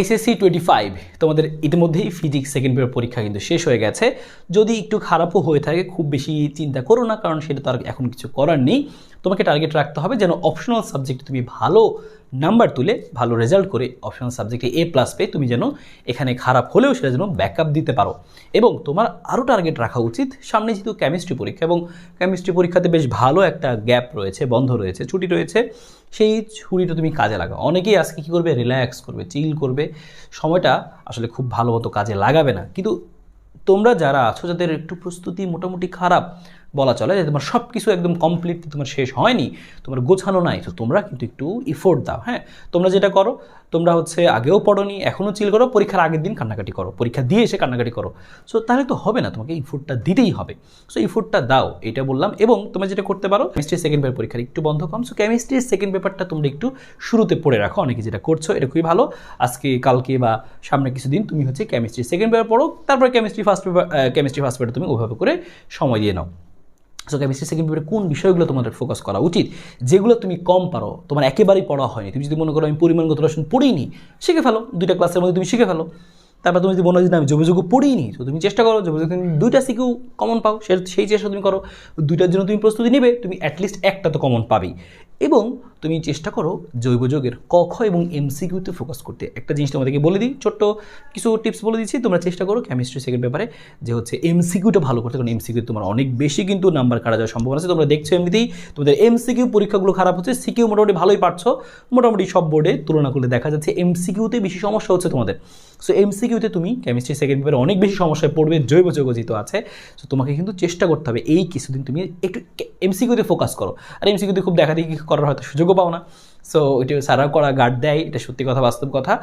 SSC twenty five তোমাদের ইতিমধ্যেই physics second paper পরীক্ষা কিন্তু শেষ হয়ে গেছে। যদি একটু খারাপও হয়ে থাকে, খুব বেশি চিন্তা করো না, কারণ সেটা তার এখন কিছু করার নেই। তোমাকে টার্গেট রাখতে হবে যেন অপশনাল সাবজেক্টে তুমি ভালো নাম্বার তুলে ভালো রেজাল্ট করে অপশনাল সাবজেক্টে এ প্লাস পেয়ে তুমি যেন এখানে খারাপ হলেও সেটা যেন ব্যাকআপ দিতে পারো। এবং তোমার আরও টার্গেট রাখা উচিত। সামনে যেহেতু কেমিস্ট্রি পরীক্ষা এবং কেমিস্ট্রি পরীক্ষাতে বেশ ভালো একটা গ্যাপ রয়েছে, বন্ধ রয়েছে, ছুটি রয়েছে, সেই ছুটিটা তুমি কাজে লাগাও। অনেকেই আজকে কী করবে? রিল্যাক্স করবে চিল করবে। সময়টা আসলে খুব ভালো মতো কাজে লাগাবে না। কিন্তু তোমরা যারা আছো, যাদের একটু প্রস্তুতি মোটামুটি খারাপ বলা চলে যে তোমার সব কিছু একদম কমপ্লিট তোমার শেষ হয়নি, তোমার গোছানো নাই, তো তোমরা কিন্তু একটু ইফোর্ট দাও হ্যাঁ? তোমরা যেটা করো, তোমরা হচ্ছে আগেও পড়োনি এখনও চিল করো, পরীক্ষার আগের দিন কান্নাকাটি করো, পরীক্ষা দিয়ে এসে কান্নাকাটি করো। সো তাহলে তো হবে না, তোমাকে ইফোর্টটা দিতেই হবে। সো ইফোর্টটা দাও, এটা বললাম। এবং তোমরা যেটা করতে পারো কেমিস্ট্রি সেকেন্ড পেপার পরীক্ষার একটু বন্ধ কম। সো কেমিস্ট্রির সেকেন্ড পেপারটা তোমরা একটু শুরুতে পড়ে রাখো, অনেকে যেটা করছ, এটা খুবই ভালো। আজকে, কালকে বা সামনে কিছুদিন তুমি হচ্ছে কেমিস্ট্রি সেকেন্ড পেপার পড়ো, তারপরে chemistry first paper chemistry first paper তুমি ওইভাবে করে সময় দিয়ে নাও। সো কেমিস্ট্রি সেকেন্ড পেপারে কোন বিষয়গুলো তোমাদের ফোকাস করা উচিত? যেগুলো তুমি কম পারো, তোমার একেবারেই পড়া হয়নি। তুমি যদি মনে করো আমি পরিমাণগত রসন পড়িনি, শিখে ফেলো। দুইটা ক্লাসের মধ্যে তুমি শিখে ফেলো। তারপর তুমি যদি মনে হয় আমি যোগাযোগ পড়িনি, তো তুমি চেষ্টা করো যোগাযোগ তুমি দুইটা শিখেও কমন পাও। সেই চেষ্টা তুমি করো। দুইটার জন্য তুমি প্রস্তুতি নেবে, তুমি অ্যাটলিস্ট একটা তো কমন পাবেই। এবং তুমি চেষ্টা করো জৈব যোগের ক, খ এবং এমসিকিউতে ফোকাস করতে। একটা জিনিস তোমাদেরকে বলে দিই, ছোট্ট কিছু টিপস বলে দিচ্ছি, তোমরা চেষ্টা করো কেমিস্ট্রি সেকেন্ড ব্যাপারে যে হচ্ছে এমসিকিউটা ভালো করতে, কারণ এমসিকিউ তোমার অনেক বেশি কিন্তু নাম্বার কাটা যাওয়ার সম্ভাবনা আছে। তোমরা দেখছ এমনিতেই তোমাদের এমসিকিউ পরীক্ষাগুলো খারাপ হচ্ছে সিকিউ মোটামুটি ভালোই পারছ, মোটামুটি সব বোর্ডে তুলনা করলে দেখা যাচ্ছে এমসিকিউতে বেশি সমস্যা হচ্ছে তোমাদের। সো এমসিকিউতে তুমি কেমিস্ট্রি সেকেন্ড পেপারে অনেক বেশি সমস্যায় পড়বে জৈব যৌগ যেহেতু আছে। সো তোমাকে কিন্তু চেষ্টা করতে হবে, এই কিছুদিন তুমি একটু এমসিকিউতে ফোকাস করো। আর এমসিকিউতে খুব দেখা দেখি করার হয়তো সুযোগও পাও না। সো এটা সারাও করা গার্ড দেয়, এটা সত্যি কথা, বাস্তব কথা।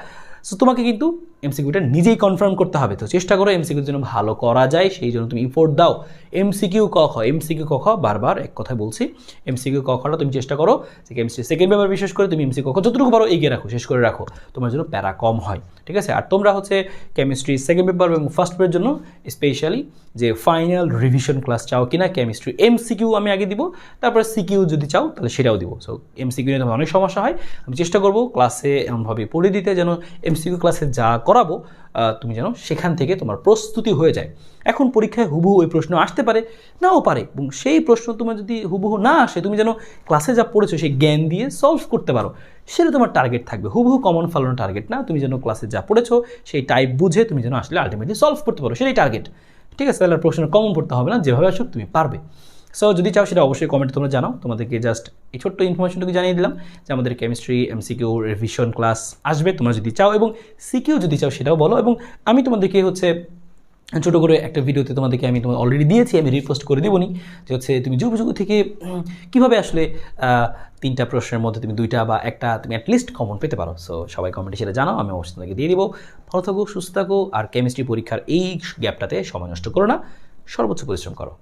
সো তোমাকে কিন্তু এমসিকিউটা নিজেই কনফার্ম করতে হবে। তো চেষ্টা করো এমসিকিউর জন্য ভালো করা যায়, সেই জন্য তুমি ইফোর্ট দাও। এমসিকিউ ক খ এমসিকিউ ক খ, বারবার এক কথা বলছি এমসিকিউ ক খটা তুমি চেষ্টা করো। যে কেমিস্ট্রি সেকেন্ড পেপার বিশেষ করে তুমি এমসিকিউ ক খ যতটুকু পারো এগিয়ে রাখো, শেষ করে রাখো। তোমার জন্য প্যারা কম হয়, ঠিক আছে? আর তোমরা হচ্ছে কেমিস্ট্রি সেকেন্ড পেপার এবং ফার্স্ট পেপারের জন্য স্পেশালি যে ফাইনাল রিভিশন ক্লাস চাও কিনা কেমিস্ট্রি এমসিকিউ আমি আগে দিব, তারপরে সিকিউ যদি চাও, তাহলে সেটাও দিব। সো এমসিকিউ নিয়ে তোমার অনেক সমস্যা হয়, আমি চেষ্টা করব ক্লাসে এমনভাবে পড়ে দিতে যেন এমসিকিউ ক্লাসে যা করাবো তুমি যেন সেখান থেকে তোমার প্রস্তুতি হয়ে যায়। এখন পরীক্ষায় হুবহু ওই প্রশ্ন আসতে পারে, নাও পারে, এবং সেই প্রশ্ন তোমার যদি হুবহু না আসে, তুমি যেন ক্লাসে যা পড়েছো সেই জ্ঞান দিয়ে সলভ করতে পারো। সেটা তোমার টার্গেট থাকবে, হুবহু কমন ফলানো টার্গেট না, তুমি যেন ক্লাসে যা পড়েছো সেই টাইপ বুঝে তুমি যেন আসলে আলটিমেটলি সলভ করতে পারো, সেটাই টার্গেট ঠিক আছে, তাহলে প্রশ্ন কমন পড়তে হবে না, যেভাবে আসুক তুমি পারবে। সো যদি চাও সেটা অবশ্যই কমেন্টে তোমরা জানাও। তোমাদেরকে জাস্ট এই ছোট্ট ইনফরমেশনটুকু জানিয়ে দিলাম যে আমাদের কেমিস্ট্রি এমসিকিউ রিভিশন ক্লাস আসবে। তোমরা যদি চাও এবং সিকিউ যদি চাও সেটাও বলো এবং আমি তোমাদেরকে হচ্ছে ছোটো করে একটা ভিডিওতে তোমাদেরকে আমি তোমার অলরেডি দিয়েছি, আমি রিপোস্ট করে দেবনি যে হচ্ছে তুমি যুগ যুগ থেকে কীভাবে আসলে তিনটা প্রশ্নের মধ্যে তুমি দুইটা বা একটা তুমি অ্যাটলিস্ট কমন পেতে পারো। সো সবাই কমেন্টে সেটা জানাও, আমি অবশ্যই তোমাকে দিয়ে দিব। ভালো থাকো, সুস্থ থাকো, আর কেমিস্ট্রি পরীক্ষার এই গ্যাপটাতে সময় নষ্ট করো না। সর্বোচ্চ পরিশ্রম করো।